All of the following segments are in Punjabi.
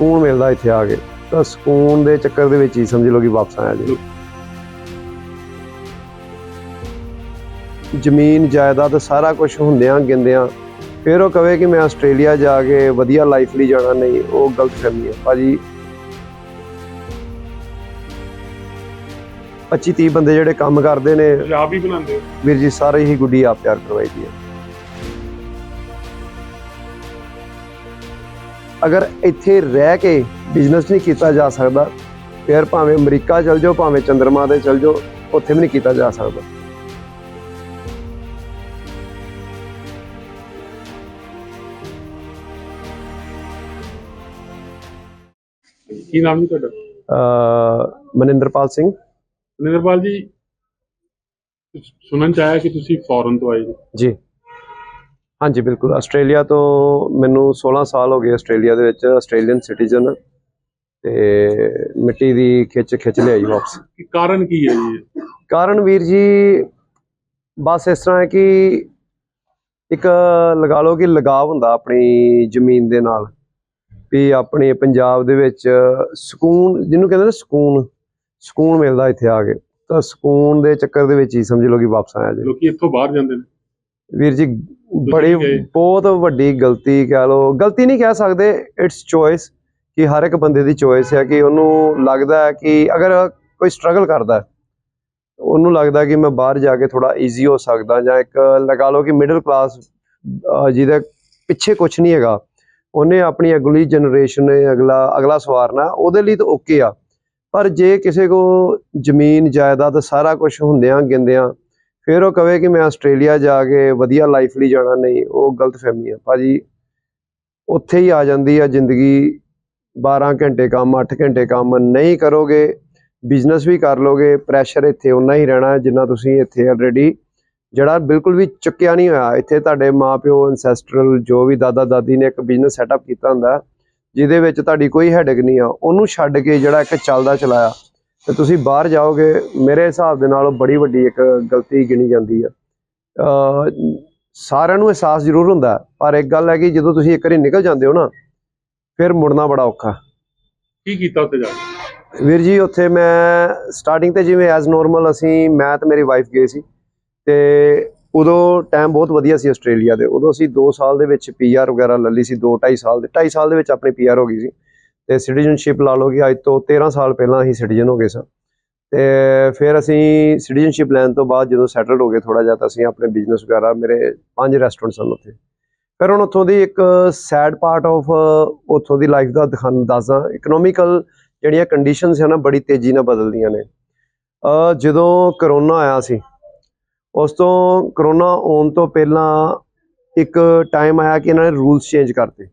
ਸਕੂਨ ਮਿਲਦਾ ਇੱਥੇ ਆ ਕੇ। ਤਾਂ ਸਕੂਨ ਦੇ ਚੱਕਰ ਦੇ ਵਿੱਚ ਹੀ ਸਮਝ ਲਓ ਕਿ ਵਾਪਸ ਆਇਆ ਜੀ। ਜ਼ਮੀਨ ਜਾਇਦਾਦ ਸਾਰਾ ਕੁਝ ਹੁੰਦਿਆਂ ਗਿੰਦਿਆਂ ਫਿਰ ਉਹ ਕਵੇ ਕਿ ਮੈਂ ਆਸਟ੍ਰੇਲੀਆ ਜਾ ਕੇ ਵਧੀਆ ਲਾਈਫ ਲਈ ਜਾਣਾ ਨਹੀਂ ਉਹ ਗਲਤ ਫਹਿਮੀ ਹੈ। ਭਾਜੀ 25 30 ਬੰਦੇ ਜਿਹੜੇ ਕੰਮ ਕਰਦੇ ਨੇ ਆਪ ਹੀ ਬਣਾਉਂਦੇ ਵੀਰ ਜੀ ਸਾਰੇ ਹੀ ਗੁੱਡੀ ਆਪ ਤਿਆਰ ਕਰਵਾਈ ਦੀ ਹੈ। ਅਗਰ ਇੱਥੇ ਰਹਿ ਕੇ ਬਿਜ਼ਨਸ ਨਹੀਂ ਕੀਤਾ ਜਾ ਸਕਦਾ ਫਿਰ ਭਾਵੇਂ ਅਮਰੀਕਾ ਚਲ ਜਾਓ ਭਾਵੇਂ ਚੰਦਰਮਾ ਤੇ ਚਲ ਜਾਓ ਉੱਥੇ ਵੀ ਨਹੀਂ ਕੀਤਾ ਜਾ ਸਕਦਾ। ਕੀ ਨਾਮ ਜੀ ਤੁਹਾਡਾ? ਮਨਿੰਦਰਪਾਲ ਸਿੰਘ। ਨਿਰਪਾਲ ਜੀ ਸੁਣਨ ਚ ਆਇਆ ਕਿ ਤੁਸੀਂ ਫੋਰਨ ਤੋਂ ਆਏ ਜੀ। ਜੀ। ਹਾਂਜੀ ਬਿਲਕੁਲ। ਆਸਟ੍ਰੇਲੀਆ ਤੋਂ ਮੈਨੂੰ 16 ਸਾਲ ਹੋ ਗਏ ਆਸਟ੍ਰੇਲੀਆ ਦੇ ਵਿੱਚ ਆਸਟ੍ਰੇਲੀਅਨ ਸਿਟੀਜ਼ਨ। ਤੇ ਮਿੱਟੀ ਦੀ ਖਿੱਚ ਖਿੱਚ ਲਿਆਈ ਵਾਪਸ। ਕੀ ਕਾਰਨ ਕੀ ਹੈ ਜੀ? ਕਾਰਨ ਵੀਰ ਜੀ ਬਸ ਇਸ ਤਰ੍ਹਾਂ ਹੈ ਕਿ ਇੱਕ ਲਗਾ ਲਓ ਕਿ ਲਗਾਵ ਹੁੰਦਾ ਆਪਣੀ ਜ਼ਮੀਨ ਦੇ ਨਾਲ। ਵੀ ਆਪਣੇ ਪੰਜਾਬ ਦੇ ਵਿੱਚ ਸਕੂਨ ਜਿਹਨੂੰ ਕਹਿੰਦੇ ਨੇ ਸਕੂਨ ਸਕੂਨ ਮਿਲਦਾ ਇੱਥੇ ਆ ਕੇ। ਤਾਂ ਸਕੂਨ ਦੇ ਚੱਕਰ ਦੇ ਵਿੱਚ ਹੀ ਸਮਝ ਲਓ ਕਿ ਵਾਪਸ ਆਇਆ ਜੀ। ਲੋਕੀ ਇੱਥੋਂ ਬਾਹਰ ਜਾਂਦੇ ਨੇ। ਵੀਰ ਜੀ ਬੜੀ। ਬਹੁਤ ਵੱਡੀ ਗਲਤੀ ਕਹਿ ਲਓ ਗਲਤੀ ਨਹੀਂ ਕਹਿ ਸਕਦੇ ਇਟਸ ਚੋਇਸ ਕਿ ਹਰ ਇੱਕ ਬੰਦੇ ਦੀ ਚੋਇਸ ਹੈ ਕਿ ਉਹਨੂੰ ਲੱਗਦਾ ਹੈ ਕਿ ਅਗਰ ਕੋਈ ਸਟਰਗਲ ਕਰਦਾ ਉਹਨੂੰ ਲੱਗਦਾ ਕਿ ਮੈਂ ਬਾਹਰ ਜਾ ਕੇ ਥੋੜਾ ਈਜ਼ੀ ਹੋ ਸਕਦਾ ਜਾਂ ਇੱਕ ਲਗਾ ਲਓ ਕਿ ਮਿਡਲ ਕਲਾਸ ਜਿਹਦੇ ਪਿੱਛੇ ਕੁਝ ਨਹੀਂ ਹੈਗਾ ਉਹਨੇ ਆਪਣੀ ਅਗਲੀ ਜਨਰੇਸ਼ਨ ਨੇ ਅਗਲਾ ਅਗਲਾ ਸਵਾਰਨਾ ਉਹਦੇ ਲਈ ਤਾਂ ਓਕੇ ਆ ਪਰ ਜੇ ਕਿਸੇ ਕੋ ਜ਼ਮੀਨ ਜਾਇਦਾਦ ਸਾਰਾ ਕੁਝ ਹੁੰਦਿਆਂ ਗਿੰਦਿਆਂ ਫਿਰ ਉਹ ਕਵੇ ਕਿ ਮੈਂ ਆਸਟ੍ਰੇਲੀਆ ਜਾ ਕੇ ਵਧੀਆ ਲਾਈਫ ਲਈ ਜਾਣਾ, ਨਹੀਂ, ਉਹ ਗਲਤ ਫਹਿਮੀ ਹੈ ਭਾਜੀ, ਉੱਥੇ ਹੀ ਆ ਜਾਂਦੀ ਆ ਜ਼ਿੰਦਗੀ। 12 ਘੰਟੇ ਕੰਮ 8 ਘੰਟੇ ਕੰਮ ਨਹੀਂ ਕਰੋਗੇ ਬਿਜ਼ਨਸ ਵੀ ਕਰ ਲੋਗੇ ਪ੍ਰੈਸ਼ਰ ਇੱਥੇ ਉਨਾ ਹੀ ਰਹਿਣਾ ਜਿੰਨਾ ਤੁਸੀਂ ਇੱਥੇ ਆਲਰੇਡੀ ਜਿਹੜਾ ਬਿਲਕੁਲ ਵੀ ਚੁੱਕਿਆ ਨਹੀਂ ਹੋਇਆ। ਇੱਥੇ ਤੁਹਾਡੇ ਮਾਪਿਓ ਐਨਸੈਸਟਰਲ ਜੋ ਵੀ ਦਾਦਾ, ਦਾਦੀ ਨੇ ਇੱਕ ਬਿਜ਼ਨਸ ਸੈਟਅਪ ਕੀਤਾ ਹੁੰਦਾ, ਜਿਹਦੇ ਵਿੱਚ ਤੁਹਾਡੀ ਕੋਈ ਹੈਡਕ ਨਹੀਂ ਆ। ਉਹਨੂੰ ਛੱਡ ਕੇ ਜਿਹੜਾ ਇੱਕ ਚੱਲਦਾ ਚਲਾਇਆ ਤੇ ਤੁਸੀਂ ਬਾਹਰ ਜਾਓਗੇ ਮੇਰੇ ਹਿਸਾਬ ਦੇ ਨਾਲ ਉਹ ਬੜੀ ਵੱਡੀ ਇੱਕ ਗਲਤੀ ਗਿਣੀ ਜਾਂਦੀ ਆ। ਸਾਰਿਆਂ ਨੂੰ ਅਹਿਸਾਸ ਜ਼ਰੂਰ ਹੁੰਦਾ ਪਰ ਇੱਕ ਗੱਲ ਹੈ ਕਿ ਜਦੋਂ ਤੁਸੀਂ ਇੱਕ ਵਾਰੀ ਨਿਕਲ ਜਾਂਦੇ ਹੋ ਨਾ ਫਿਰ ਮੁੜਨਾ ਬੜਾ ਔਖਾ। ਕੀ ਕੀਤਾ ਉੱਥੇ ਜਾ ਕੇ? ਵੀਰ ਜੀ ਉੱਥੇ ਮੈਂ ਸਟਾਰਟਿੰਗ ਤੇ ਜਿਵੇਂ ਐਜ਼ ਨਾਰਮਲ ਅਸੀਂ ਮੈਂ ਤੇ ਮੇਰੀ ਵਾਈਫ ਗਏ ਸੀ ਤੇ ਉਦੋਂ ਟਾਈਮ ਬਹੁਤ ਵਧੀਆ ਸੀ ਆਸਟ੍ਰੇਲੀਆ ਦੇ। ਉਦੋਂ ਅਸੀਂ 2 ਸਾਲ ਦੇ ਵਿੱਚ ਪੀਆਰ ਵਗੈਰਾ ਲੈ ਲਈ ਸੀ 2 2.5 ਸਾਲ ਦੇ। 2.5 ਸਾਲ ਦੇ ਵਿੱਚ ਆਪਣੀ ਪੀਆਰ ਹੋ ਗਈ ਸੀ। ਤੇ ਸਿਟੀਜ਼ਨਸ਼ਿਪ ਲਾ ਲਓ ਕਿ ਅੱਜ ਤੋਂ 13 ਸਾਲ ਪਹਿਲਾਂ ਅਸੀਂ ਸਿਟੀਜ਼ਨ ਹੋ ਗਏ ਸਾਂ। ਤੇ ਫਿਰ ਅਸੀਂ ਸਿਟੀਜ਼ਨਸ਼ਿਪ ਲੈਣ ਤੋਂ ਬਾਅਦ ਜਦੋਂ ਸੈਟਲਡ ਹੋ ਗਏ ਥੋੜਾ ਜਿਹਾ ਤਾਂ ਅਸੀਂ ਆਪਣੇ ਬਿਜ਼ਨਸ ਵਗੈਰਾ, ਮੇਰੇ ਪੰਜ ਰੈਸਟੋਰੈਂਟ ਸਨ ਉੱਥੇ। ਫਿਰ ਹੁਣ ਉੱਥੋਂ ਦੀ ਇੱਕ ਸੈਡ ਪਾਰਟ ਆਫ ਉੱਥੋਂ ਦੀ ਲਾਈਫ ਦਾ ਦਿਖਾਣ ਦੱਸਦਾ। ਇਕਨੋਮਿਕਲ ਜਿਹੜੀਆਂ ਕੰਡੀਸ਼ਨਸ ਹੈ ਨਾ, ਬੜੀ ਤੇਜ਼ੀ ਨਾਲ ਬਦਲਦੀਆਂ ਨੇ। ਜਦੋਂ ਕਰੋਨਾ ਆਇਆ ਸੀ, ਉਸ ਤੋਂ ਕਰੋਨਾ ਆਉਣ ਤੋਂ ਪਹਿਲਾਂ ਇੱਕ ਟਾਈਮ ਆਇਆ ਕਿ ਇਹਨਾਂ ਨੇ ਰੂਲਸ ਚੇਂਜ ਕਰਤੇ।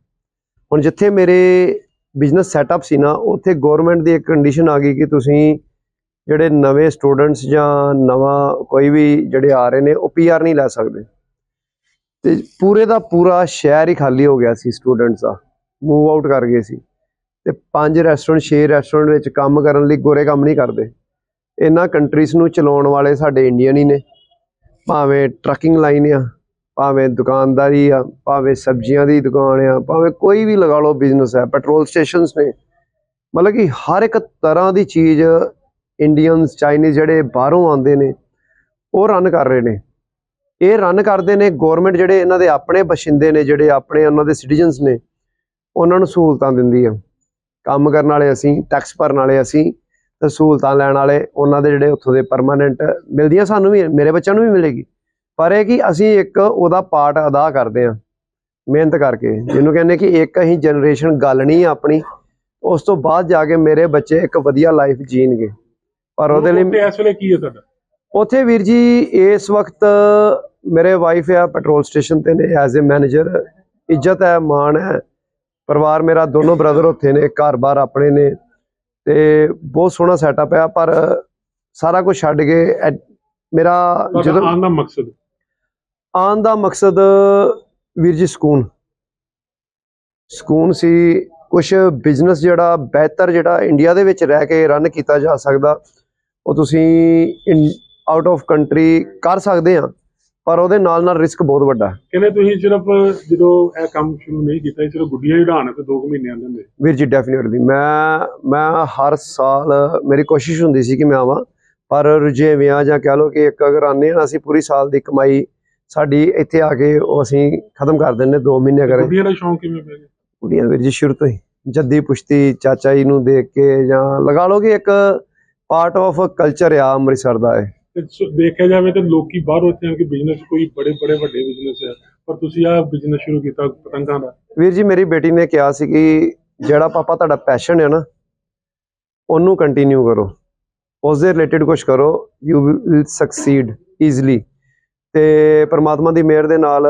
ਹੁਣ ਜਿੱਥੇ ਮੇਰੇ ਬਿਜ਼ਨਸ ਸੈਟਅਪ ਸੀ ਨਾ, ਉੱਥੇ ਗਵਰਨਮੈਂਟ ਦੀ ਇੱਕ ਕੰਡੀਸ਼ਨ ਆ ਗਈ ਕਿ ਤੁਸੀਂ ਜਿਹੜੇ ਨਵੇਂ ਸਟੂਡੈਂਟਸ ਜਾਂ ਨਵਾਂ ਕੋਈ ਵੀ ਜਿਹੜੇ ਆ ਰਹੇ ਨੇ, ਉਹ ਪੀਆਰ ਨਹੀਂ ਲੈ ਸਕਦੇ। ਤੇ ਪੂਰੇ ਦਾ ਪੂਰਾ ਸ਼ਹਿਰ ਹੀ ਖਾਲੀ ਹੋ ਗਿਆ ਸੀ ਸਟੂਡੈਂਟਸ ਦਾ ਮੂਵ ਆਊਟ ਕਰ ਗਏ ਸੀ। ਤੇ ਪੰਜ ਰੈਸਟੋਰੈਂਟ ਛੇ ਰੈਸਟੋਰੈਂਟ ਵਿੱਚ ਕੰਮ ਕਰਨ ਲਈ ਗੋਰੇ ਕੰਮ ਨਹੀਂ ਕਰਦੇ। ਇਹਨਾਂ ਕੰਟਰੀਜ਼ ਨੂੰ ਚਲਾਉਣ ਵਾਲੇ ਸਾਡੇ ਇੰਡੀਅਨ ਹੀ ਨੇ, ਭਾਵੇਂ ਟਰੱਕਿੰਗ ਲਾਈਨ ਆ ਭਾਵੇਂ ਦੁਕਾਨਦਾਰੀ ਆ, ਭਾਵੇਂ ਸਬਜ਼ੀਆਂ ਦੀ ਦੁਕਾਨ ਆ, ਭਾਵੇਂ ਕੋਈ ਵੀ ਲਗਾ ਲਓ ਬਿਜ਼ਨਸ ਹੈ ਪੈਟਰੋਲ ਸਟੇਸ਼ਨਸ ਨੇ। ਮਤਲਬ ਕਿ ਹਰ ਇੱਕ ਤਰ੍ਹਾਂ ਦੀ ਚੀਜ਼ ਇੰਡੀਅਨਸ ਚਾਈਨੀਜ਼ ਜਿਹੜੇ ਬਾਹਰੋਂ ਆਉਂਦੇ ਨੇ, ਉਹ ਰਨ ਕਰ ਰਹੇ ਨੇ। ਇਹ ਰਨ ਕਰਦੇ ਨੇ ਗਵਰਨਮੈਂਟ ਜਿਹੜੇ ਇਹਨਾਂ ਦੇ ਆਪਣੇ ਬਸ਼ਿੰਦੇ ਨੇ, ਜਿਹੜੇ ਆਪਣੇ ਉਹਨਾਂ ਦੇ ਸਿਟੀਜ਼ਨਸ ਨੇ, ਉਹਨਾਂ ਨੂੰ ਸਹੂਲਤਾਂ ਦਿੰਦੀ ਆ। ਕੰਮ ਕਰਨ ਵਾਲੇ ਅਸੀਂ ਟੈਕਸ ਭਰਨ ਵਾਲੇ ਅਸੀਂ, ਤੇ ਸਹੂਲਤਾਂ ਲੈਣ ਵਾਲੇ ਉਹਨਾਂ ਦੇ ਜਿਹੜੇ ਉੱਥੋਂ ਦੇ ਪਰਮਾਨੈਂਟ ਮਿਲਦੀਆਂ ਸਾਨੂੰ ਵੀ, ਮੇਰੇ ਬੱਚਿਆਂ ਨੂੰ ਵੀ ਮਿਲੇਗੀ। ਪਰ ਇਹ ਕਿ ਅਸੀਂ ਇੱਕ ਉਹਦਾ ਪਾਰਟ ਅਦਾ ਕਰਦੇ ਆ ਮਿਹਨਤ ਕਰਕੇ। ਜਿਹਨੂੰ ਕਹਿੰਦੇ ਕਿ ਇੱਕ ਅਸੀਂ ਜਨਰੇਸ਼ਨ ਗਲਣੀ ਆ ਆਪਣੀ ਉਸ ਤੋਂ ਬਾਅਦ ਜਾ ਕੇ ਮੇਰੇ ਬੱਚੇ ਇੱਕ ਵਧੀਆ ਲਾਈਫ ਜੀਣਗੇ। ਪਰ ਉਹਦੇ ਲਈ ਇਸ ਵੇਲੇ ਕੀ ਹੈ ਤੁਹਾਡਾ? ਉੱਥੇ ਵੀਰ ਜੀ ਇਸ ਵਕਤ ਮੇਰੇ ਵਾਈਫ ਆ ਪੈਟਰੋਲ ਸਟੇਸ਼ਨ ਤੇ ਨੇ ਐਜ਼ ਅ ਮੈਨੇਜਰ ਇੱਜ਼ਤ ਹੈ ਮਾਣ ਹੈ। ਪਰਿਵਾਰ ਮੇਰਾ ਦੋਨੋਂ ਬ੍ਰਦਰ ਉੱਥੇ ਨੇ ਘਰ-ਬਾਰ ਆਪਣੇ ਨੇ। ਤੇ ਬਹੁਤ ਸੋਹਣਾ ਸੈਟਅਪ ਹੈ ਪਰ ਸਾਰਾ ਕੁਝ ਛੱਡ ਕੇ ਮੇਰਾ ਜਦੋਂ ਆਉਣ ਦਾ ਮਕਸਦ? ਆਉਣ ਦਾ ਮਕਸਦ ਵੀਰ ਜੀ ਸਕੂਨ ਸਕੂਨ ਸੀ ਕੁਝ ਬਿਜ਼ਨਸ ਜਿਹੜਾ ਬਿਹਤਰ ਜਿਹੜਾ ਇੰਡੀਆ ਦੇ ਵਿੱਚ ਰਹਿ ਕੇ ਰਨ ਕੀਤਾ ਜਾ ਸਕਦਾ ਉਹ ਤੁਸੀਂ ਆਊਟ ਆਫ ਕੰਟਰੀ ਕਰ ਸਕਦੇ ਆ ਪਰ ਉਹਦੇ ਨਾਲ ਨਾਲ ਰਿਸਕ ਬਹੁਤ ਵੱਡਾ ਹੈ। ਕਹਿੰਦੇ ਤੁਸੀਂ ਸਿਰਫ ਜਦੋਂ ਇਹ ਕੰਮ ਸ਼ੁਰੂ ਨਹੀਂ ਕੀਤਾ ਸੀ, ਸਿਰਫ ਗੁੱਡੀਆਂ ਹੀ ਉਡਾਣ ਤੇ 2 ਮਹੀਨੇ ਆਂਦੇ ਹੁੰਦੇ ਵੀਰ ਜੀ ਡੈਫੀਨਿਟਲੀ ਮੈਂ ਮੈਂ ਹਰ ਸਾਲ ਮੇਰੀ ਕੋਸ਼ਿਸ਼ ਹੁੰਦੀ ਸੀ ਕਿ ਮੈਂ ਆਵਾਂ ਪਰ ਰੁਝੇਵਿਆਂ ਜਾਂ ਕਹਿ ਲਓ ਕਿ ਇੱਕ ਅਗਰ ਆਨੇ ਨਾ ਅਸੀਂ ਪੂਰੀ ਸਾਲ ਦੀ ਕਮਾਈ ਸਾਡੀ ਇੱਥੇ ਆ ਕੇ ਉਹ ਅਸੀਂ ਖਤਮ ਕਰ ਦਿੰਨੇ 2 ਮਹੀਨੇ ਅਗਰ ਗੁੱਡੀਆਂ ਦਾ ਸ਼ੌਂਕ ਕਿਵੇਂ ਪੈ ਗਿਆ? ਕੁੜੀਆਂ ਵੀਰ ਜੀ ਸ਼ੁਰੂ ਤੋਂ ਹੀ। ਜੱਦੀ ਪੁਸ਼ਤੀ ਚਾਚਾ ਜੀ ਨੂੰ ਦੇਖ ਕੇ ਜਾਂ ਲਗਾ ਲਓ ਕਿ ਇੱਕ ਪਾਰਟ ਆਫ ਕਲਚਰ ਆ ਅੰਮ੍ਰਿਤਸਰ ਦਾ ਸ- ਦੇਖਿਆ ਜਾਵੇ ਤਾਂ ਲੋਕੀ ਬਾਹਰੋਂ ਇੱਥੇ ਆ ਕੇ ਬਿਜ਼ਨਸ ਕੋਈ ਬੜੇ ਬੜੇ ਵੱਡੇ ਬਿਜ਼ਨਸ ਹੈ ਪਰ ਤੁਸੀਂ ਆਹ ਬਿਜ਼ਨਸ ਸ਼ੁਰੂ ਕੀਤਾ ਪਤੰਗਾਂ ਦਾ। ਵੀਰ ਜੀ ਮੇਰੀ ਬੇਟੀ ਨੇ ਕਿਹਾ ਸੀ ਕਿ ਜਿਹੜਾ ਪਾਪਾ ਤੁਹਾਡਾ ਪੈਸ਼ਨ ਹੈ ਨਾ ਉਹਨੂੰ ਕੰਟੀਨਿਊ ਕਰੋ। ਉਸ ਦੇ ਰਿਲੇਟਡ ਕੁਝ ਕਰੋ। ਯੂ ਵਿਲ ਸਕਸੀਡ ਈਜ਼ਲੀ ਤੇ ਪ੍ਰਮਾਤਮਾ ਦੀ ਮਿਹਰ ਦੇ ਨਾਲ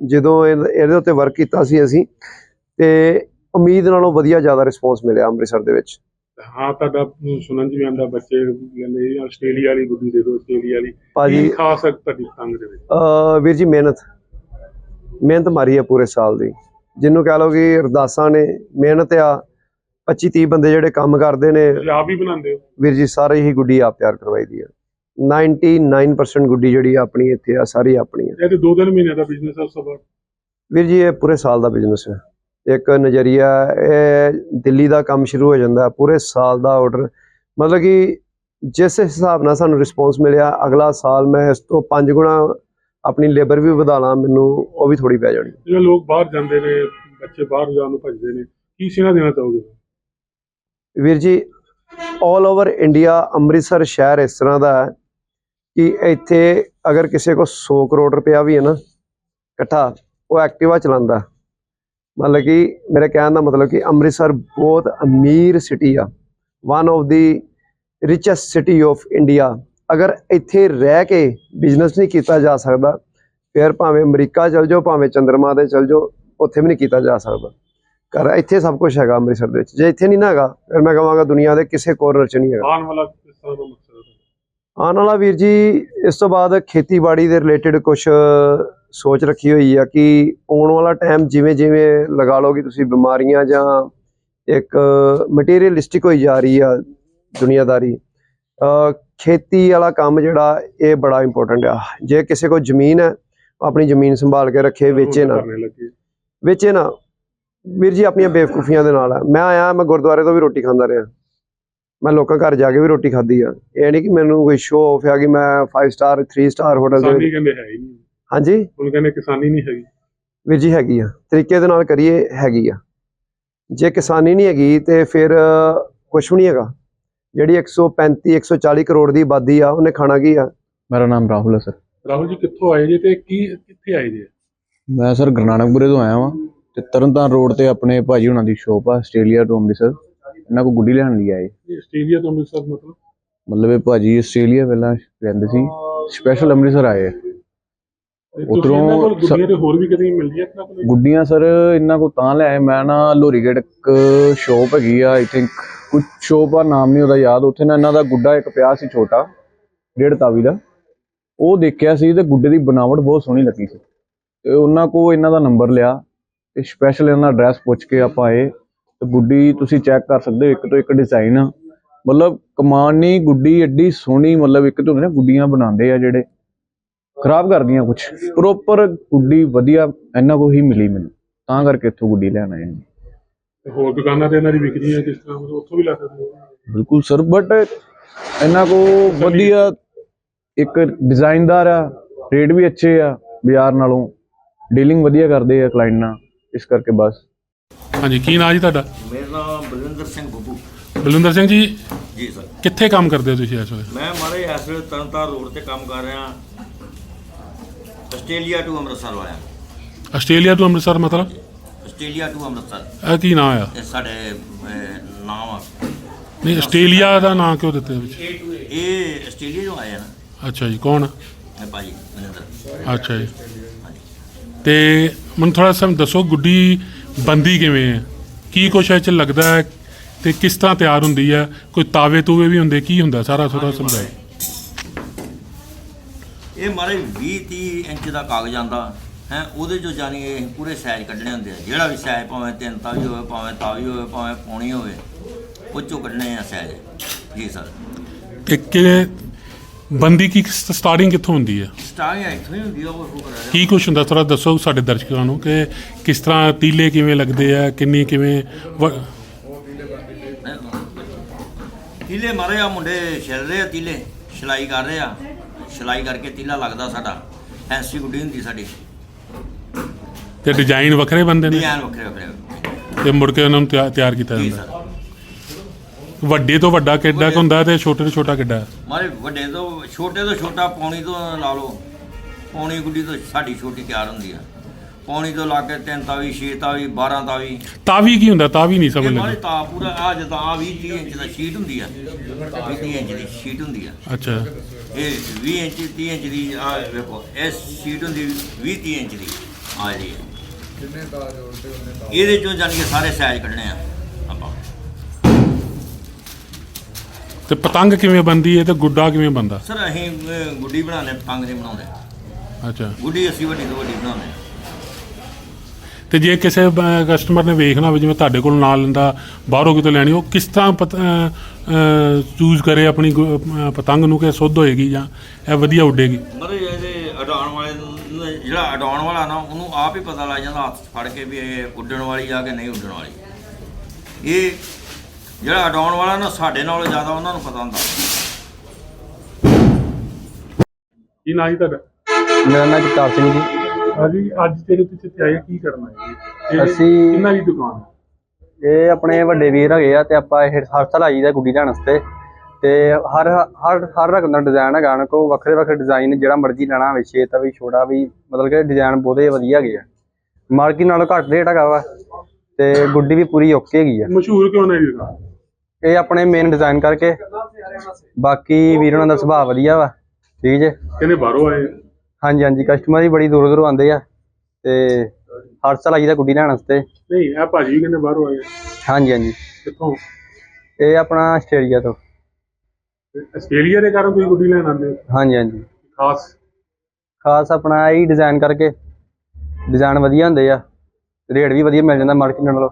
ਜਦੋਂ ਇਹ- ਇਹਦੇ ਉੱਤੇ ਵਰਕ ਕੀਤਾ ਸੀ ਅਸੀਂ ਤੇ ਉਮੀਦ ਨਾਲੋਂ ਵਧੀਆ ਜ਼ਿਆਦਾ ਰਿਸਪੌਂਸ ਮਿਲਿਆ ਅੰਮ੍ਰਿਤਸਰ ਦੇ ਵਿੱਚ। ਹਾਂ ਤੁਹਾਡਾ ਸੁਣਨ ਵੀ ਆਉਂਦਾ ਬੱਚੇ ਕਹਿੰਦੇ ਜੀ ਆਸਟ੍ਰੇਲੀਆ ਵਾਲੀ ਗੁੱਡੀ ਦੇ ਦਿਓ ਆਸਟ੍ਰੇਲੀਆ ਵਾਲੀ। ਭਾਜੀ ਕੀ ਖਾਸ ਹੈ ਤੁਹਾਡੀ ਪਤੰਗ ਦੇ ਵਿੱਚ? ਅਹ ਵੀਰ ਜੀ ਮਿਹਨਤ। ਮਿਹਨਤ ਮਾਰੀ ਹੈ ਪੂਰੇ ਸਾਲ ਦੀ। ਜਿਹਨੂੰ ਕਹ ਲਓ ਕਿ ਅਰਦਾਸਾਂ ਨੇ ਮਿਹਨਤ ਆ 25 30 ਬੰਦੇ ਜਿਹੜੇ ਕੰਮ ਕਰਦੇ ਨੇ। ਆਪ ਹੀ ਬਣਾਉਂਦੇ ਹੋ? ਵੀਰ ਜੀ ਸਾਰੇ ਹੀ ਗੁੱਡੀ ਆਪ ਤਿਆਰ ਕਰਵਾਈ ਦੀ ਹੈ 99% ਗੁੱਡੀ ਜਿਹੜੀ ਆ ਆਪਣੀ ਇੱਥੇ ਆ ਸਾਰੀ ਆਪਣੀ ਹੈ ਇਹ ਤੇ ਦੋ ਤਿੰਨ ਮਹੀਨੇ ਦਾ ਬਿਜ਼ਨਸ ਹੈ ਉਸ ਤੋਂ ਬਾਅਦ? ਵੀਰ ਜੀ ਇਹ ਪੂਰੇ ਸਾਲ ਦਾ ਬਿਜ਼ਨਸ ਹੈ ਇੱਕ ਨਜ਼ਰੀਆ ਇਹ ਦਿੱਲੀ ਦਾ ਕੰਮ ਸ਼ੁਰੂ ਹੋ ਜਾਂਦਾ ਪੂਰੇ ਸਾਲ ਦਾ ਆਰਡਰ ਮਤਲਬ ਕਿ ਜਿਸ ਹਿਸਾਬ ਨਾਲ ਸਾਨੂੰ ਰਿਸਪੌਂਸ ਮਿਲਿਆ ਅਗਲਾ ਸਾਲ ਮੈਂ ਇਸ ਤੋਂ ਪੰਜ ਗੁਣਾ ਆਪਣੀ ਲੇਬਰ ਵੀ ਵਧਾ ਲਾਂ ਮੈਨੂੰ ਉਹ ਵੀ ਥੋੜੀ ਪੈ ਜਾਣੀ। ਜਿਵੇਂ ਲੋਕ ਬਾਹਰ ਜਾਂਦੇ ਨੇ ਬੱਚੇ ਬਾਹਰ ਜਾਣ ਨੂੰ ਭੱਜਦੇ ਨੇ ਕੀ ਸਿਨਾ ਦੇਣਾ ਚਾਹੋਗੇ? ਵੀਰ ਜੀ 올 ਓਵਰ ਇੰਡੀਆ ਅੰਮ੍ਰਿਤਸਰ ਸ਼ਹਿਰ ਇਸ ਤਰ੍ਹਾਂ ਦਾ ਹੈ। ਕਿ ਇੱਥੇ ਅਗਰ ਕਿਸੇ ਕੋ 100 ਕਰੋੜ ਰੁਪਇਆ ਵੀ ਹੈ ਨਾ ਇਕੱਠਾ, ਉਹ ਐਕਟਿਵਾ ਚਲਾਉਂਦਾ। ਮਤਲਬ ਕਿ ਮੇਰੇ ਕਹਿਣ ਦਾ ਮਤਲਬ ਕਿ ਅੰਮ੍ਰਿਤਸਰ ਬਹੁਤ ਅਮੀਰ ਸਿਟੀ ਆ। One of the richest city of India ਅਗਰ ਇੱਥੇ ਰਹਿ ਕੇ ਬਿਜ਼ਨਸ ਨਹੀਂ ਕੀਤਾ ਜਾ ਸਕਦਾ, ਫਿਰ ਭਾਵੇਂ ਅਮਰੀਕਾ ਚਲ ਜਾਓ, ਭਾਵੇਂ ਚੰਦਰਮਾ ਤੇ ਚਲ ਜਾਓ, ਉੱਥੇ ਵੀ ਨਹੀਂ ਕੀਤਾ ਜਾ ਸਕਦਾ। ਕਰ ਇੱਥੇ ਸਭ ਕੁਝ ਹੈਗਾ ਅੰਮ੍ਰਿਤਸਰ ਦੇ ਵਿੱਚ। ਜੇ ਇੱਥੇ ਨਹੀਂ ਨਾ ਹੈਗਾ, ਫਿਰ ਮੈਂ ਕਹਾਂਗਾ ਦੁਨੀਆ ਦੇ ਕਿਸੇ ਕੋਰਨਰ 'ਚ ਨਹੀਂ ਹੈਗਾ। ਆਉਣ ਵਾਲਾ ਕਿਸ ਤਰ੍ਹਾਂ ਦਾ ਆਉਣ ਵਾਲਾ ਵੀਰ ਜੀ ਇਸ ਤੋਂ ਬਾਅਦ ਖੇਤੀਬਾੜੀ ਦੇ ਰਿਲੇਟਡ ਕੁਝ ਸੋਚ ਰੱਖੀ ਹੋਈ ਆ ਕਿ ਆਉਣ ਵਾਲਾ ਟਾਈਮ ਜਿਵੇਂ ਜਿਵੇਂ ਲਗਾ ਕਿ ਤੁਸੀਂ ਬਿਮਾਰੀਆਂ ਜਾਂ ਇੱਕ ਮਟੀਰੀਅਲਿਸਟਿਕ ਹੋਈ ਜਾ ਰਹੀ ਆ ਦੁਨੀਆਦਾਰੀ ਖੇਤੀ ਵਾਲਾ ਕੰਮ ਜਿਹੜਾ ਇਹ ਬੜਾ ਇੰਪੋਰਟੈਂਟ ਆ। ਜੇ ਕਿਸੇ ਕੋਲ ਜ਼ਮੀਨ ਹੈ ਆਪਣੀ ਜ਼ਮੀਨ ਸੰਭਾਲ ਕੇ ਰੱਖੇ ਵੇਚੇ ਨਾ। ਲੱਗੇ। ਵੇਚੇ ਨਾ। ਵੀਰ ਜੀ ਆਪਣੀਆਂ ਬੇਵਕੂਫੀਆਂ ਦੇ ਨਾਲ ਮੈਂ ਆਇਆ ਮੈਂ ਗੁਰਦੁਆਰੇ ਤੋਂ ਵੀ ਰੋਟੀ ਖਾਂਦਾ ਰਿਹਾ। ਮੈਂ ਲੋਕਾਂ ਘਰ ਜਾ ਕੇ ਵੀ ਰੋਟੀ ਖਾਧੀ ਆ। ਇਹ ਨਹੀਂ ਕਿ ਮੈਨੂੰ ਕੋਈ ਸ਼ੋਅ ਆਫ ਆ ਕਿ ਮੈਂ 5 ਸਟਾਰ 3 ਸਟਾਰ ਹੋਟਲ ਦੇ ਕਿਸਾਨੀ ਵਿੱਚ ਕਹਿੰਦੇ ਹੈ ਹੀ ਨਹੀਂ। ਹਾਂਜੀ? ਹੁਣ ਕਹਿੰਦੇ ਕਿਸਾਨੀ ਨਹੀਂ ਹੈਗੀ। ਵੀਰ ਜੀ ਹੈਗੀ ਆ। ਤਰੀਕੇ ਦੇ ਨਾਲ ਕਰੀਏ ਹੈਗੀ ਆ। ਜੇ ਕਿਸਾਨੀ ਨਹੀਂ ਹੈਗੀ ਤੇ ਫਿਰ ਕੁਝ ਵੀ ਨਹੀਂ ਹੈਗਾ। ਜਿਹੜੀ 135 140 ਕਰੋੜ ਦੀ ਆਬਾਦੀ ਆ ਉਹਨੇ ਖਾਣਾ ਕੀ ਆ? ਮੇਰਾ ਨਾਮ ਰਾਹੁਲ ਹੈ ਸਰ। ਰਾਹੁਲ ਜੀ ਕਿੱਥੋਂ ਆਏ ਜੇ ਤੇ ਕੀ ਕਿੱਥੇ ਆਏ ਜੇ? ਮੈਂ ਸਰ ਗੁਰਨਾਨਕਪੁਰੇ ਤੋਂ ਆਇਆ ਵਾਂ ਤੇ ਤਰਨਤਾਰਨ ਰੋਡ ਤੇ ਆਪਣੇ ਭਾਜੀ ਹੁਣਾਂ ਦੀ ਸ਼ੋਪ ਆ ਆਸਟ੍ਰੇਲੀਆ ਤੋਂ ਅੰਮ੍ਰਿਤਸਰ। ਇਹਨਾਂ ਕੋ ਗੁੱਡੀ ਲੈਣ ਲਈ ਆਏ। ਇਹ ਆਸਟ੍ਰੇਲੀਆ ਤੋਂ ਅੰਮ੍ਰਿਤਸਰ ਮਤਲਬ? ਮਤਲਬ ਇਹ ਭਾਜੀ ਆਸਟ੍ਰੇਲੀਆ ਪਹਿਲਾਂ ਰਹਿੰਦੇ ਸੀ। ਸਪੈਸ਼ਲ ਅੰਮ੍ਰਿਤਸਰ ਆਏ। ਉੱਧਰੋਂ ਗੁੱਡੀਆਂ ਤੇ ਹੋਰ ਵੀ ਕਦੇ ਮਿਲਦੀਆਂ ਇਹਨਾਂ ਕੋਲ? ਗੁੱਡੀਆਂ ਸਰ ਇਹਨਾਂ ਕੋ ਤਾਂ ਲੈ ਆਏ। ਮੈਂ ਨਾ ਲੋਰੀਗੇਟ ਇੱਕ ਸ਼ੋਪ ਹੈਗੀ ਆ ਆਈ ਥਿੰਕ ਕੁਝ ਸ਼ੋਪ ਆ ਨਾਮ ਨਹੀਂ ਉਹਦਾ ਯਾਦ। ਉੱਥੇ ਨਾ ਇਹਨਾਂ ਦਾ ਗੁੱਡਾ ਇੱਕ ਪਿਆ ਸੀ ਛੋਟਾ ਡੇਢ ਤਾਵੀ ਦਾ। ਉਹ ਦੇਖਿਆ ਸੀ ਤੇ ਗੁੱਡੇ ਦੀ ਬਣਾਵਟ ਬਹੁਤ ਸੋਹਣੀ ਲੱਗੀ ਸੀ। ਤੇ ਉਹਨਾਂ ਕੋ ਇਹਨਾਂ ਦਾ ਨੰਬਰ ਲਿਆ ਤੇ ਸਪੈਸ਼ਲ ਇਹਨਾਂ ਦਾ ਐਡਰੈਸ ਪੁੱਛ ਕੇ ਆਪਾਂ ਆਏ। ਤੇ ਗੁੱਡੀ ਤੁਸੀਂ ਚੈੱਕ ਕਰ ਸਕਦੇ ਹੋ ਇੱਕ ਤੋਂ ਇੱਕ ਡਿਜ਼ਾਈਨ ਮਤਲਬ ਕਮਾਨ ਗੁੱਡੀ ਐਡੀ ਸੋਹਣੀ ਮਤਲਬ ਇੱਕ ਤੋਂ ਨਾ ਗੁੱਡੀਆਂ ਬਣਾਉਂਦੇ ਆ ਜਿਹੜੇ ਖਰਾਬ ਕਰਦੀਆਂ ਕੁਝ ਪ੍ਰੋਪਰ ਗੁੱਡੀ ਵਧੀਆ ਇਹਨਾਂ ਕੋ ਹੀ ਮਿਲੀ ਮੈਨੂੰ। ਤਾਂ ਕਰਕੇ ਇੱਥੋਂ ਗੁੱਡੀ ਲੈਣ ਆਏ ਹਾਂ ਜੀ। ਤੇ ਹੋਰ ਦੁਕਾਨਾਂ ਤੇ ਇਹਨਾਂ ਦੀ ਵਿਕਦੀ ਹੈ ਕਿਸ ਤਰ੍ਹਾਂ? ਮਤਲਬ ਉੱਥੋਂ ਵੀ ਲੈ ਸਕਦੇ ਹੋ? ਬਿਲਕੁਲ ਸਰ ਬਟ ਇਹਨਾਂ ਕੋ ਵਧੀਆ ਇੱਕ ਡਿਜ਼ਾਈਨਦਾਰ ਆ ਰੇਟ ਵੀ ਅੱਛੇ ਆ ਬਾਜ਼ਾਰ ਨਾਲੋਂ। ਡੀਲਿੰਗ ਵਧੀਆ ਕਰਦੇ ਆ ਕਲਾਇੰਟ ਨਾਲ ਇਸ ਕਰਕੇ ਬਸ। ਹਾਂਜੀ ਕੀ ਨਾਂ ਜੀ ਤੁਹਾਡਾ? ਮੇਰਾ ਨਾਮ ਬਲਵਿੰਦਰ ਸਿੰਘ ਬੱਬੂ। ਬਲਵਿੰਦਰ ਸਿੰਘ ਜੀ ਜੀ ਸਰ। ਕਿੱਥੇ ਕੰਮ ਕਰਦੇ ਹੋ ਤੁਸੀਂ ਇਸ ਵੇਲੇ? ਮੈਂ ਮਾਰੇ ਇਸ ਵੇਲੇ ਤਰਨਤਾਰਨ ਰੋਡ ਤੇ ਕੰਮ ਕਰ ਰਿਹਾ। ਆਸਟ੍ਰੇਲੀਆ ਟੂ ਅੰਮ੍ਰਿਤਸਰ ਵਾਲਿਆਂ ਆਸਟ੍ਰੇਲੀਆ ਤੋਂ ਅੰਮ੍ਰਿਤਸਰ ਮਤਲਬ? Australia to Amritsar. ਇਹ ਕੀ ਨਾਂ ਆ? ਇਹ ਸਾਡੇ ਅਹ, ਨਾਮ ਆ। ਨਹੀਂ ਆਸਟ੍ਰੇਲੀਆ ਦਾ ਨਾਂ ਕਿਉਂ ਦਿੱਤੇ ਵਿੱਚ? ਇਹ ਆਸਟ੍ਰੇਲੀਆ ਤੋਂ ਆਏ ਆ ਨਾ। ਅੱਛਾ ਜੀ ਕੌਣ? ਇਹ ਭਾਜੀ ਮਨਿੰਦਰ ਅੱਛਾ ਜੀ। ਤੇ ਮੈਨੂੰ ਥੋੜਾ ਸਮ ਦੱਸੋ ਗੁੱਡੀ ਬੰਦੀ ਕਿਵੇਂ ਹੈ? ਕੀ ਕੁਛ ਇਹ ਚ ਲੱਗਦਾ ਹੈ ਤੇ ਕਿਸ ਤਰ੍ਹਾਂ ਤਿਆਰ ਹੁੰਦੀ ਹੈ? ਕੋਈ ਤਾਵੇ ਤੂਵੇ ਵੀ ਹੁੰਦੇ? ਕੀ ਹੁੰਦਾ? ਸਾਰਾ ਥੋੜਾ ਸਮਝਾਓ। ਇਹ ਮਾਰੇ 20 30 ਇੰਚ ਦਾ ਕਾਗਜ਼ ਆਂਦਾ ਹੈ ਉਹਦੇ ਚੋਂ ਜਾਨੀ ਇਹ ਪੂਰੇ ਸਾਈਜ਼ ਕੱਢਣੇ ਹੁੰਦੇ ਆ। ਜਿਹੜਾ ਵੀ ਸਾਈਜ਼ ਭਾਵੇਂ ਤਿੰਨ ਤਾਵੀ ਹੋਵੇ ਭਾਵੇਂ ਤਾਵੀ ਹੋਵੇ ਭਾਵੇਂ ਪੌਣੀ ਹੋਵੇ ਉਹ ਚੋਂ ਕੱਢਣੇ ਆ ਸਾਈਜ਼ ਜੀ ਸਰ। ਤੇ ਕਿ ਬੰਦੀ ਕੀ ਸਟਾਰਟਿੰਗ ਕਿੱਥੋਂ ਹੁੰਦੀ ਹੈ ਸਟਾਰਟਿੰਗ ਇੱਥੋਂ ਹੀ ਹੁੰਦੀ ਆ ਉਹ ਉਹ ਕਰਾ ਰਿਹਾ ਕੀ ਕੁਛ ਹੁੰਦਾ? ਥੋੜਾ ਦੱਸੋ ਸਾਡੇ ਦਰਸ਼ਕਾਂ ਨੂੰ ਕਿ ਕਿਸ ਤਰ੍ਹਾਂ ਤੀਲੇ ਕਿਵੇਂ ਲੱਗਦੇ ਆ ਕਿੰਨੀ ਕਿਵੇਂ ਵ- ਤੀਲੇ ਮਾਰੇ ਆ ਮੁੰਡੇ ਛਿਲ ਰਹੇ ਆ ਤੀਲੇ ਸਿਲਾਈ ਕਰ ਰਹੇ ਆ। ਸਿਲਾਈ ਕਰਕੇ ਤੀਲਾ ਲੱਗਦਾ ਸਾਡਾ। ਫੈਂਸੀ ਗੁੱਡੀ ਹੁੰਦੀ ਸਾਡੀ। ਤੇ ਡਿਜ਼ਾਈਨ ਵੱਖਰੇ ਬੰਦੇ ਨੇ? ਡਿਜ਼ਾਈਨ ਵੱਖਰੇ ਵੱਖਰੇ। ਤੇ ਮੁੜ ਕੇ ਉਹਨਾਂ ਨੂੰ ਤਿਆ- ਤਿਆਰ ਕੀਤਾ ਜੀ ਜਾਂਦਾ? ਸਰ। ਵੱਡੇ ਤੋਂ ਵੱਡਾ ਕਿੱਡਾ ਕੁ ਹੁੰਦਾ ਤੇ ਛੋਟੇ ਤੋਂ ਛੋਟਾ ਕਿੱਡਾ? ਮਾਰੇ ਵੱਡੇ ਤੋਂ ਛੋਟੇ ਤੋਂ ਛੋਟਾ ਪੌਣੀ ਤੋਂ ਲਾ ਲਓ ਪੌਣੀ ਗੁੱਡੀ ਤੋਂ ਸਾਡੀ ਛੋਟੀ ਤਿਆਰ ਹੁੰਦੀ ਆ। ਪੌਣੀ ਤੋਂ ਲਾ ਕੇ ਤਿੰਨ ਤਾਵੀ ਛੇ ਤਾਵੀ 12 ਤਾਵੀ। ਤਾਵੀ ਕੀ ਹੁੰਦਾ? ਤਾਵੀ ਨਹੀਂ ਸਮਝ ਇਹ ਮਾਰੇ ਲੱਗੀ ਤਾ ਪੂਰਾ ਆ ਜਿੱਦਾਂ ਆ 20 30 ਇੰਚ ਦਾ ਸ਼ੀਟ ਹੁੰਦੀ ਆ 20 30 ਇੰਚ ਦੀ ਸ਼ੀਟ ਹੁੰਦੀ ਆ। ਅੱਛਾ। ਇਹ 20 ਇੰਚ 30 ਇੰਚ ਦੀ ਆ ਵੇਖੋ ਇਸ ਸ਼ੀਟ ਹੁੰਦੀ 20 30 ਇੰਚ ਦੀ। ਆ ਜੀ। ਇਹਦੇ ਚੋਂ ਜਾਣੀ ਕਿ ਸਾਰੇ ਸਾਈਜ਼ ਕੱਢਣੇ ਆ। ਤੇ ਪਤੰਗ ਕਿਵੇਂ ਬੰਦੀ ਹੈ ਤੇ ਗੁੱਡਾ ਕਿਵੇਂ ਬੰਦਾ? ਸਰ ਅਸੀਂ ਅਹ, ਗੁੱਡੀ ਬਣਾਉਂਦੇ ਪਤੰਗ ਨਹੀਂ ਬਣਾਉਂਦੇ। ਅੱਛਾ। ਗੁੱਡੀ ਅਸੀਂ ਵੱਡੀ ਤੋਂ ਵੱਡੀ ਬਣਾਉਂਦੇ। ਹਾਂ। ਤੇ ਜੇ ਕਿਸੇ ਕਸਟਮਰ ਨੇ ਵੇਖਣਾ ਹੋਵੇ ਜਿਵੇਂ ਤੁਹਾਡੇ ਕੋਲ ਨਾਲ ਲੈਂਦਾ ਬਾਹਰੋਂ ਕਿਤੋਂ ਲੈਣੀ ਉਹ ਕਿਸ ਤਰ੍ਹਾਂ ਚੂਜ਼ ਕਰੇ ਆਪਣੀ ਗੁ- ਅਹ, ਪਤੰਗ ਨੂੰ ਕਿ ਸੁੱਧ ਹੋਏਗੀ ਜਾਂ ਇਹ ਵਧੀਆ ਉੱਡੇਗੀ? ਮਤਲਬ ਇਹਦੇ ਅਡਾਉਣ ਵਾਲੇ ਨੂੰ ਜਿਹੜਾ ਅਡਾਉਣ ਵਾਲਾ ਨਾ ਉਹਨੂੰ ਆਪ ਹੀ ਪਤਾ ਲੱਗ ਜਾਂਦਾ ਹੱਥ 'ਚ ਫੜ ਕੇ ਵੀ ਇਹ ਉੱਡਣ ਵਾਲੀ ਆ ਕਿ ਨਹੀਂ ਉੱਡਣ ਵਾਲੀ। ਇਹ ਜਿਹੜਾ ਅਡਾਉਣ ਵਾਲਾ ਨਾ ਸਾਡੇ ਨਾਲੋਂ ਜ਼ਿਆਦਾ ਉਹਨਾਂ ਨੂੰ ਪਤਾ ਹੁੰਦਾ। ਕੀ ਨਾ ਜੀ ਤੁਹਾਡਾ? ਮੇਰਾ ਨਾਮ ਜਗਤਾਰ ਸਿੰਘ ਜੀ। ਹਾਂਜੀ ਅੱਜ ਤੇਰੇ ਪਿੱਛੇ ਤੇ ਆਇਆ ਕੀ ਕਰਨਾ ਹੈ? ਅਸੀਂ- ਕਿੰਨਾ ਦੀ ਦੁਕਾਨ ਇਹ ਆਪਣੇ ਵੱਡੇ ਵੀਰ ਹੈਗੇ ਆ ਤੇ ਆਪਾਂ ਇਹ ਹਰ ਸਾਲ ਆਈਦਾ ਗੁੱਡੀ ਲੈਣ ਵਾਸਤੇ। ਤੇ ਹਰ ਹਰ ਹਰ ਰਕਮ ਦਾ ਡਿਜ਼ਾਈਨ ਹੈਗਾ ਨਾ ਕੋ ਵੱਖਰੇ ਵੱਖਰੇ ਡਿਜ਼ਾਈਨ ਜਿਹੜਾ ਮਰਜ਼ੀ ਲੈਣਾ ਹੋਵੇ ਛੇ ਤਾਂ ਵੀ ਛੋਟਾ ਵੀ ਮਤਲਬ ਕਿ ਡਿਜ਼ਾਈਨ ਬਹੁਤੇ ਵਧੀਆ ਹੈਗੇ ਆ। ਮਾਰਕੀਟ ਨਾਲੋਂ ਘੱਟ ਰੇਟ ਹੈਗਾ ਵਾ ਤੇ ਗੁੱਡੀ ਵੀ ਪੂਰੀ ਓਕੇ ਹੈਗੀ ਆ। ਮਸ਼ਹੂਰ ਕਿਉਂ ਨਹੀਂ ਦੁਕਾਨ? ਇਹ ਆਪਣੇ ਮੇਨ ਡਿਜ਼ਾਈਨ ਕਰਕੇ। ਬਾਕੀ ਵੀਰ ਉਹਨਾਂ ਦਾ ਸੁਭਾਅ ਵਧੀਆ ਵਾ ਠੀਕ ਜੇ? ਕਹਿੰਦੇ ਬਾਹਰੋਂ ਆਏ? ਹਾਂਜੀ ਹਾਂਜੀ ਕਸਟਮਰ ਵੀ ਬੜੀ ਦੂਰੋਂ ਦੂਰੋਂ ਆਉਂਦੇ ਆ ਤੇ ਹਰ ਸਾਲ ਆਈਦਾ ਗੁੱਡੀ ਲੈਣ ਵਾਸਤੇ। ਨਹੀਂ ਇਹ ਭਾਜੀ ਕਹਿੰਦੇ ਬਾਹਰੋਂ ਆਏ ਹਾਂਜੀ ਹਾਂਜੀ। ਕਿੱਥੋਂ? ਇਹ ਆਪਣਾ ਆਸਟ੍ਰੇਲੀਆ ਤੋਂ। ਆਸਟ੍ਰੇਲੀਆ ਦੇ ਕਾਰਨ ਤੁਸੀਂ ਗੁੱਡੀ ਲੈਣ ਆਉਂਦੇ ਹੋ? ਹਾਂਜੀ ਹਾਂਜੀ। ਖਾਸ? ਖਾਸ ਆਪਣਾ ਇਹ ਡਿਜ਼ਾਈਨ ਕਰਕੇ। ਡਿਜ਼ਾਈਨ ਵਧੀਆ ਹੁੰਦੇ ਆ। ਰੇਟ ਵੀ ਵਧੀਆ ਮਿਲ ਜਾਂਦਾ ਮਾਰਕੀਟ ਨਾਲੋਂ।